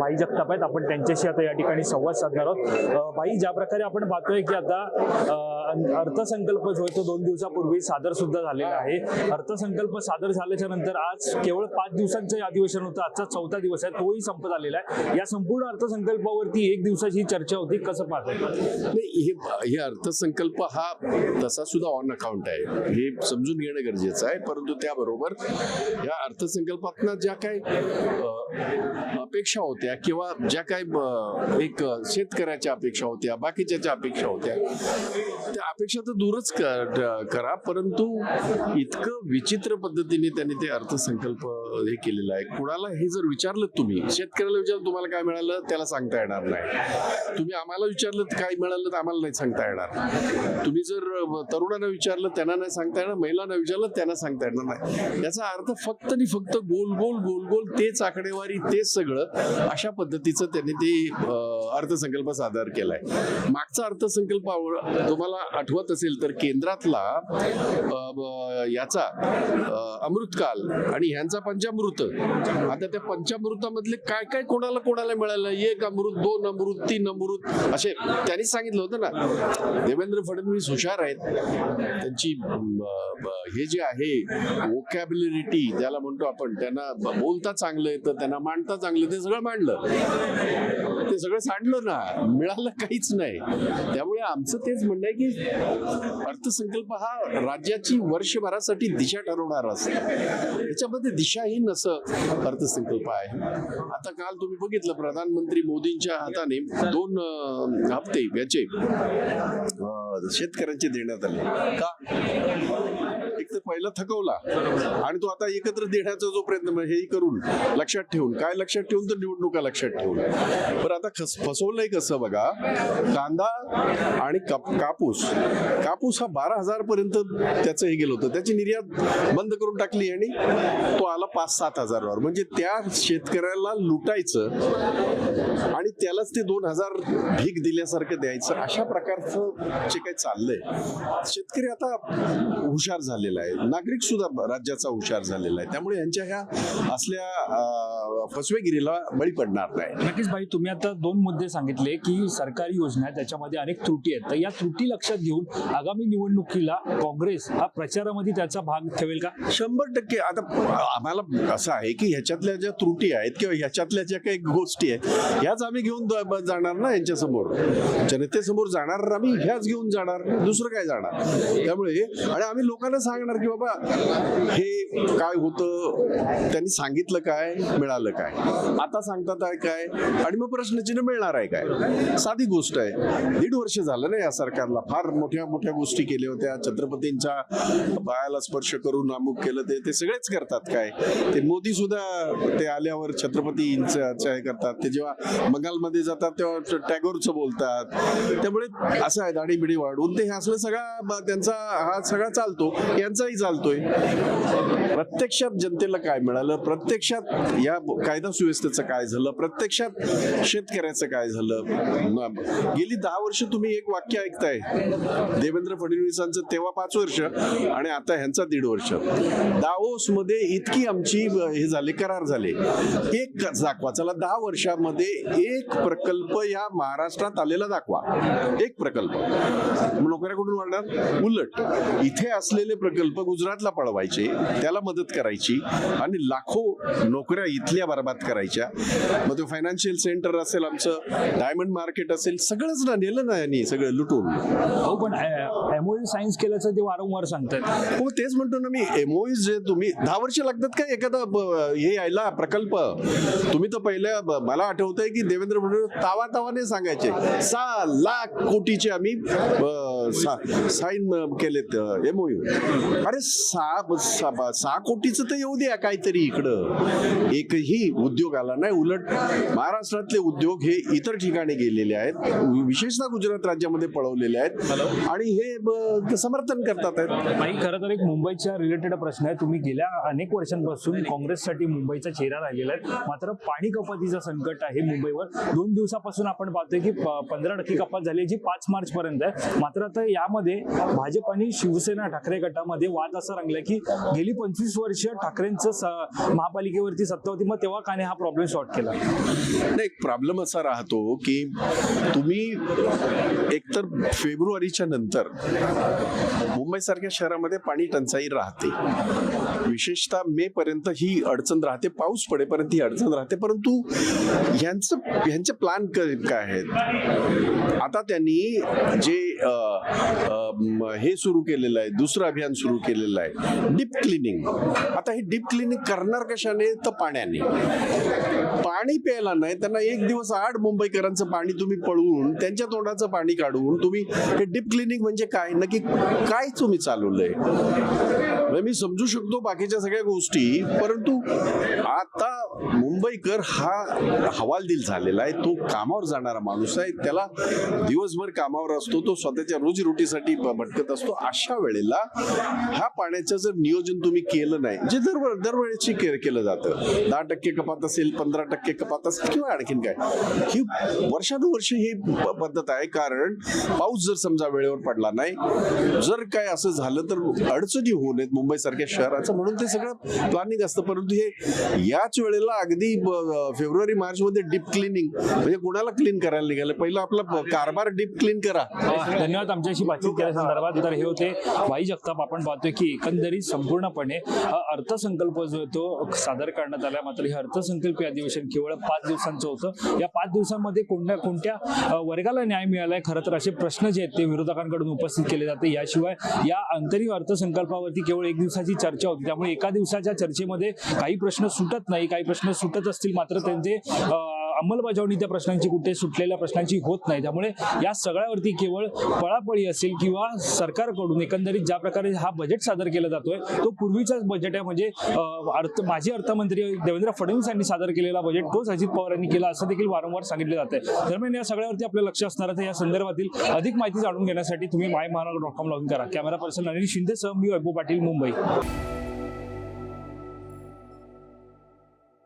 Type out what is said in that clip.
बाई जगताप आहेत. आपण त्यांच्याशी आता या ठिकाणी संवाद साधणार आहोत. बाई ज्या प्रकारे आपण पाहतोय की आता अर्थसंकल्प जो आहे तो दोन दिवसापूर्वी सादर सुद्धा झालेला आहे. अर्थसंकल्प सादर झाल्याच्यानंतर आज केवळ पाच दिवसांचं अधिवेशन होतं. आजचा चौथा दिवस आहे. तोही संपत आलेला आहे. या संपूर्ण अर्थसंकल्पावरती एक दिवसाची चर्चा होती. कसं पाहता हे अर्थसंकल्प हा तसा सुद्धा ऑन अकाउंट आहे. हे समजून घेणं गरजेचं आहे. परंतु त्याबरोबर या अर्थसंकल्पातनं ज्या काही अपेक्षा होत्या किंवा ज्या काही एक शेतकऱ्याच्या अपेक्षा होत्या बाकीच्या ज्या अपेक्षा होत्या त्या अपेक्षा तर दूरच करा परंतु इतकं विचित्र पद्धतीने त्यांनी ते अर्थसंकल्प हे केलेलं आहे. कुणाला हे जर विचारलं तुम्ही शेतकऱ्याला विचारलं तुम्हाला काय मिळालं त्याला सांगता येणार नाही. तुम्ही आम्हाला विचारलं तर काय मिळालं तर आम्हाला नाही सांगता येणार. तुम्ही जर तरुणांना विचारलं त्यांना नाही सांगता येणार महिलांना विचारलं त्यांना सांगता येणार नाही. याचा अर्थ फक्त आणि फक्त गोल गोल गोल गोल तेच आकडे आकडेवारी तेच सगळं अशा पद्धतीचं त्यांनी ते अर्थसंकल्प सादर केलाय. मागचा अर्थसंकल्प तुम्हाला आठवत असेल तर केंद्रातला याचा अमृतकाल आणि ह्यांचा पंचामृत. आता त्या पंचामृतामधले काय काय कोणाला कोणाला मिळालं? एक अमृत दोन अमृत तीन अमृत असे त्यांनी सांगितलं होतं ना. देवेंद्र फडणवीस हुशार आहेत. त्यांची हे जे आहे वोकॅबिलिटी ज्याला म्हणतो आपण त्यांना बोलता चांगलं येतं त्यांना मांडता चांगलं ते सगळं मांडलं. ते सगळं सांडलं ना मिळालं काहीच नाही. त्यामुळे आमचं तेच म्हणणं आहे की अर्थसंकल्प हा राज्याची वर्षभरासाठी दिशा ठरवणार असतो याच्यामध्ये दिशाहीन असं अर्थसंकल्प आहे. आता काल तुम्ही बघितलं प्रधानमंत्री मोदींच्या हाताने दोन हप्ते याचे शेतकऱ्यांचे देण्यात आले. का? एक पहिला थकवला. आणि तो आता एकत्र देण्याचा जो प्रयत्न हेही करून लक्षात ठेवून काय लक्षात ठेवून तर निवडणुका लक्षात ठेवून. पण आता खस फसवलंय कसं बघा? कांदा आणि कापूस. कापूस हा बारा हजार पर्यंत त्याचं हे गेलं होतं. त्याची निर्यात बंद करून टाकली आणि तो आला पाच सात हजारावर. म्हणजे त्या शेतकऱ्याला लुटायचं आणि त्यालाच ते दोन हजार भीक दिल्यासारखं द्यायचं. अशा प्रकारचं जे काही चाललंय शेतकरी आता हुशार झालेला आहे. नागरिक सुद्धा राज्याचा हुशार झालेला आहे. त्यामुळे यांच्या ह्या असल्या फसवेगिरीला बळी पडणार नाही. नक्कीच भाई तुम्ही आता दोन मुद्दे सांगितले की सरकारी योजना त्याच्यामध्ये अनेक त्रुटी आहेत. तर या त्रुटी लक्षात घेऊन आगामी निवडणुकीला काँग्रेस हा प्रचारामध्ये त्याचा भाग ठेवेल का? शंभर टक्के. आता आम्हाला असं आहे की ह्याच्यातल्या ज्या त्रुटी आहेत किंवा ह्याच्यातल्या ज्या काही गोष्टी आहेत ह्याच आम्ही घेऊन जाणार ना यांच्यासमोर. जनतेसमोर जाणार आम्ही ह्याच घेऊन जाणार. दुसरं काय जाणार? त्यामुळे आणि आम्ही लोकांना सांगणार की बाबा? हे काय होतं? त्यांनी सांगितलं काय? मिळालं काय? आता सांगतात आहे काय? आणि मग प्रश्नचिन्ह मिळणार आहे काय? साधी गोष्ट आहे. दीड वर्ष झालं ना या सरकारला. फार मोठ्या मोठ्या गोष्टी केल्या होत्या. छत्रपतींच्या बायाला स्पर्श करून अमुक केलं ते. ते सगळेच करतात काय? ते मोदी सुद्धा ते आल्यावर छत्रपतींचं हे करतात. ते जेव्हा बंगालमध्ये जातात तेव्हा टॅगोरचं बोलतात. त्यामुळे असं आहे दाढी बिडी वाढवून ते हे असलं सगळा त्यांचा हा सगळा चालतो. त्यांचाही चालतोय. प्रत्यक्षात जनतेला काय मिळालं? प्रत्यक्षात या कायदा सुव्यवस्थेचं काय झालं? प्रत्यक्षात शेतकऱ्याचं काय झालं? गेली दहा वर्ष तुम्ही एक वाक्य ऐकताय. देवेंद्र फडणवीसांचं तेव्हा पाच वर्ष आणि आता ह्यांचा दीड वर्ष. दावोस मध्ये इतकी आमची हे झाले करार झाले. एक दाखवा चला दहा वर्षामध्ये एक प्रकल्प या महाराष्ट्रात आलेला दाखवा. एक प्रकल्प. कुठून वाढणार? उलट इथे असलेले प्रकल्प गुजरातला पळवायचे त्याला मदत करायची आणि लाखो नोकऱ्या इथल्या बरबाद करायच्या. मग ते फायनान्शियल सेंटर असेल आमचं डायमंड मार्केट असेल सगळंच ना नेलं ना यांनी सगळं लुटून. हो पण एमओयू सायन्स केल्याचं ते वारंवार सांगतात. हो तेच म्हणतो ना मी एमओईज जे तुम्ही दहा वर्ष लागतात का एखादा हे यायला प्रकल्प? तुम्ही तर पहिल्या मला आठवतंय की देवेंद्र फडणवीस तावा तावाने सांगायचे सहा लाख कोटीचे आम्ही साईन केलेत एमओयू अरे सहा सहा कोटीचं तर येऊ द्या काहीतरी इकडं. एकही उद्योग आला नाही. उलट महाराष्ट्रातले उद्योग हे इतर ठिकाणी गेलेले आहेत. विशेषतः गुजरात राज्यामध्ये पळवलेले आहेत. आणि हे समर्थन करतात आहेत. खरं तर एक मुंबईच्या रिलेटेड प्रश्न आहे. तुम्ही गेल्या अनेक वर्षांपासून काँग्रेससाठी मुंबईचा चेहरा राहिलेला आहे. मात्र पाणी कपातीचं संकट आहे मुंबईवर. दोन दिवसापासून आपण पाहतोय की पंधरा टक्के कपात झाली जी पाच मार्च पर्यंत आहे. मात्र आता यामध्ये भाजप आणि शिवसेना ठाकरे गटामध्ये वाद असा रंगला की गेली पंचवीस वर्ष ठाकरेंचं स- महापालिकेवरती सत्ता होती मग तेव्हा काने हा प्रॉब्लेम सॉल्व्ह केला? नाही प्रॉब्लेम असा राहतो की तुम्ही एकतर फेब्रुवारीच्या नंतर मुंबईसारख्या शहरामध्ये पाणी टंचाई राहते. विशेषतः मे पर्यंत ही अडचण राहते पाऊस पडेपर्यंत ही अडचण राहते परंतु यांचं यांचे प्लॅन काय आहेत? आता त्यांनी जे हे सुरू केलेलं आहे दुसरं अभियान सुरू केलेलं आहे डीप क्लिनिंग. आता हे डीप क्लिनिंग करणार कशाने? तर पाण्याने. पाणी प्यायला नाही त्यांना एक दिवस आड मुंबईकरांचं पाणी तुम्ही पळवून त्यांच्या तोंडाचं पाणी काढून तुम्ही हे डीप क्लिनिंग म्हणजे काय? नक्की काय तुम्ही चालवलंय? मी समजू शकतो बाकीच्या सगळ्या गोष्टी परंतु आता मुंबईकर हा हवालदिल झालेला आहे. तो कामावर जाणारा माणूस आहे. त्याला दिवसभर कामावर असतो. तो स्वतःच्या रोजीरोटीसाठी भटकत असतो. अशा वेळेला ह्या पाण्याचं जर नियोजन तुम्ही केलं नाही जे दर दरवेळेची के- केलं जातं. दहा टक्के कपात असेल पंधरा टक्के कपात असेल किंवा आणखीन काय. ही वर्षानुवर्ष ही पद्धत आहे. कारण पाऊस जर समजा वेळेवर पडला नाही जर काय असं झालं तर अडचणी होऊ नयेत. मुंबई मुंबईसारख्या शहराचं म्हणून ते सगळं प्लॅनिंग असतं. परंतु हे याच वेळेला अगदी फेब्रुवारी मार्च मध्ये डीप क्लिनिंग म्हणजे कोणाला क्लीन करायला निघालं? पहिलं आपला कारभार डीप क्लीन करा. धन्यवाद आमच्याशी बातचीत केल्या संदर्भात. तर हे होते भाई जगताप. आपण पाहतोय की एकंदरीत संपूर्णपणे अर्थसंकल्प जो तो सादर करण्यात आला. मात्र हे अर्थसंकल्पीय अधिवेशन केवळ पाच दिवसांचं होतं. या पाच दिवसांमध्ये कोणत्या कोणत्या वर्गाला न्याय मिळालाय? खरं तर असे प्रश्न जे आहेत ते विरोधकांकडून उपस्थित केले जाते. याशिवाय या अंतरिम अर्थसंकल्पावरती केवळ एक दिवसाची चर्चा होती. त्यामुळे एका दिवसाच्या चर्चेमध्ये काही प्रश्न सुटत नाही काही प्रश्न सुटत असतील मात्र त्यांचे अंमलबजावणी त्या प्रश्नांची कुठे सुटलेल्या प्रश्नांची होत नाही. त्यामुळे या सगळ्यावरती केवळ पळापळी असेल किंवा सरकारकडून एकंदरीत ज्या प्रकारे हा बजेट सादर केला जातोय तो पूर्वीचाच बजेट आहे. म्हणजे अर्थ माजी अर्थमंत्री देवेंद्र फडणवीस यांनी सादर केलेला बजेट तोच अजित पवार यांनी केला असं देखील वारंवार सांगितलं जात आहे दरम्यान या सगळ्यावरती आपलं लक्ष असणार आहे. तर या संदर्भातील अधिक माहिती जाणून घेण्यासाठी तुम्ही my Maharashtra dot com login करा. कॅमेरा पर्सन अनिल शिंदेसह मी वैभव पाटील मुंबई.